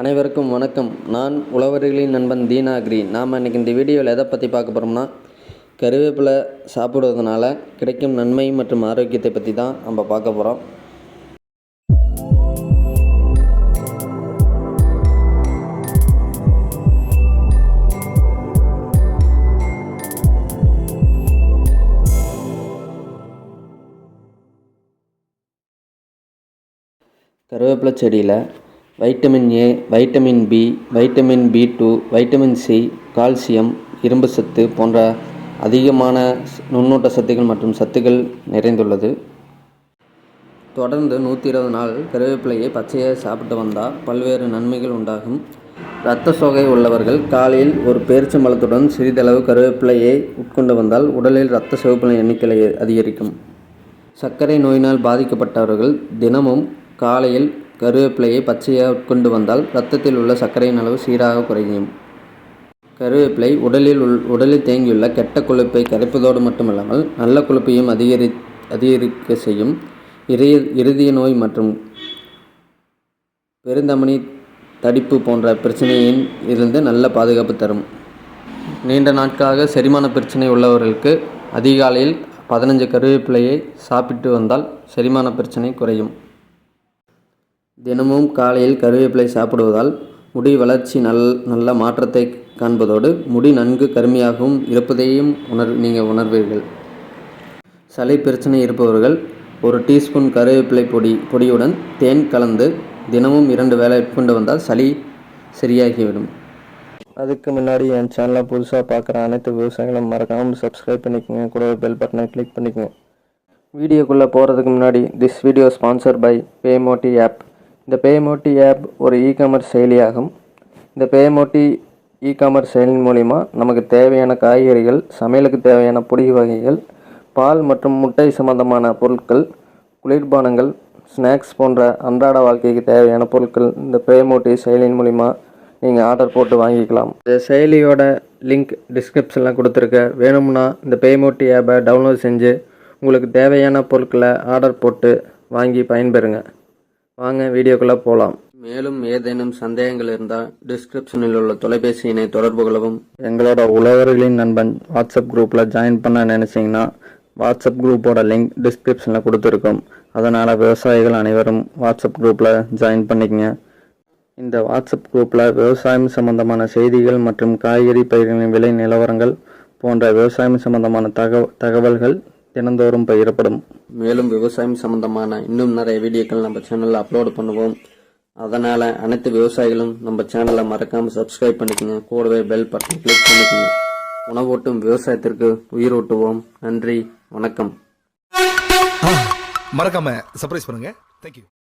அனைவருக்கும் வணக்கம். நான் உழவர்களின் நண்பன் தீனாகிரி. நாம் இன்றைக்கி இந்த வீடியோவில் எதை பற்றி பார்க்க போகிறோம்னா கருவேப்பிலை சாப்பிடுவதனால கிடைக்கும் நன்மை மற்றும் ஆரோக்கியத்தை பற்றி தான் நம்ம பார்க்க போகிறோம் கருவேப்பிலை செடியில் vitamin A vitamin B vitamin B two vitamin C calcium இரும்பு சத்து போன்ற அதிகமான நுண்ணூட்ட சத்துக்கள் மற்றும் சத்துக்கள் நிறைந்துள்ளது. தொடர்ந்து நூற்றி இருபது நாள் கருவேப்பிலையை பச்சையாக சாப்பிட்டு வந்தால் பல்வேறு நன்மைகள் உண்டாகும். இரத்த சோகை உள்ளவர்கள் காலையில் ஒரு பேரிச்சம்பழத்துடன் சிறிதளவு கருவேப்பிலையை உட்கொண்டு வந்தால் உடலில் இரத்த சிவப்பின் எண்ணிக்கை அதிகரிக்கும். சர்க்கரை நோயினால் பாதிக்கப்பட்டவர்கள் தினமும் காலையில் கருவேப்பிலையை பச்சையாக உட்கொண்டு வந்தால் இரத்தத்தில் உள்ள சர்க்கரையின் அளவு சீராக குறையும். கருவேப்பிலை உடலில் உள் உடலில் தேங்கியுள்ள கெட்ட கொழுப்பை கரைப்பதோடு மட்டுமல்லாமல் நல்ல கொழுப்பையும் அதிகரி அதிகரிக்க செய்யும் இறைய இருதய நோய் மற்றும் பெருந்தமனி தடிப்பு போன்ற பிரச்சனையின் இருந்து நல்ல பாதுகாப்பு தரும். நீண்ட நாட்களாக செரிமான பிரச்சனை உள்ளவர்களுக்கு அதிகாலையில் பதினஞ்சு கருவேப்பிலையை சாப்பிட்டு வந்தால் செரிமான பிரச்சனை குறையும். தினமும் காலையில் கருவேப்பிலை சாப்பிடுவதால் முடி வளர்ச்சி நல் நல்ல மாற்றத்தை காண்பதோடு முடி நன்கு கருமையாகவும் இருப்பதையும் உணர் நீங்கள் உணர்வீர்கள். சளி பிரச்சனை இருப்பவர்கள் ஒரு டீஸ்பூன் கருவேப்பிலை பொடி பொடியுடன் தேன் கலந்து தினமும் இரண்டு வேளை உட்கொண்டு வந்தால் சளி சரியாகிவிடும். அதுக்கு முன்னாடி என் சேனலை புதுசாக பார்க்குற அனைத்து விவசாயிகளும் மறக்காமல் சப்ஸ்கிரைப் பண்ணிக்கோங்க. கூட பெல் பட்டனை கிளிக் பண்ணிக்கோங்க. வீடியோக்குள்ளே போகிறதுக்கு முன்னாடி this video sponsor by Paymoti app இந்த பேமோட்டி ஆப் ஒரு இ காமர்ஸ் செயலியாகும். இந்த பேமோட்டி இ காமர்ஸ் செயலின் மூலிமா நமக்கு தேவையான காய்கறிகள் சமையலுக்கு தேவையான பொடி வகைகள் பால் மற்றும் முட்டை சம்பந்தமான பொருட்கள் குளிர்பானங்கள் ஸ்நாக்ஸ் போன்ற அன்றாட வாழ்க்கைக்கு தேவையான பொருட்கள் இந்த பேமோட்டி செயலியின் மூலிமா நீங்கள் ஆர்டர் போட்டு வாங்கிக்கலாம். இந்த செயலியோட லிங்க் டிஸ்கிரிப்ஷனில் கொடுத்துருக்க. வேணும்னா இந்த பேமோட்டி ஆப்பை டவுன்லோட் செஞ்சு உங்களுக்கு தேவையான பொருட்களை ஆர்டர் போட்டு வாங்கி பயன்பெறுங்க. வாங்க வீடியோக்குள்ளே போகலாம் மேலும் ஏதேனும் சந்தேகங்கள் இருந்தால் டிஸ்கிரிப்ஷனில் உள்ள தொலைபேசி எண்ணை தொடர்பு கொள்ளவும். எங்களோட உழவர்களின் நண்பன் வாட்ஸ்அப் குரூப்பில் ஜாயின் பண்ண நினச்சிங்கன்னா வாட்ஸ்அப் குரூப்போட லிங்க் டிஸ்கிரிப்ஷனில் கொடுத்துருக்கோம். அதனால் விவசாயிகள் அனைவரும் வாட்ஸ்அப் குரூப்பில் ஜாயின் பண்ணிக்கங்க. இந்த வாட்ஸ்அப் குரூப்பில் விவசாயம் சம்பந்தமான செய்திகள் மற்றும் காய்கறி பயிர்களின் விலை நிலவரங்கள் போன்ற விவசாயம் சம்பந்தமான தகவ தகவல்கள் தினந்தோறும் பகிரப்படும். மேலும் விவசாயம் சம்பந்தமான இன்னும் நிறைய வீடியோக்கள் நம்ம சேனலில் அப்லோட் பண்ணுவோம். அதனால் அனைத்து விவசாயிகளும் நம்ம சேனலை மறக்காமல் சப்ஸ்கிரைப் பண்ணிக்கோங்க. கூடவே பெல் பட்டன் கிளிக் பண்ணிக்கோங்க. உணவூட்டும் விவசாயத்திற்கு உயிரூட்டுவோம். நன்றி. வணக்கம். மறக்காம சர்ப்ரைஸ் பண்ணுங்க. தேங்க்யூ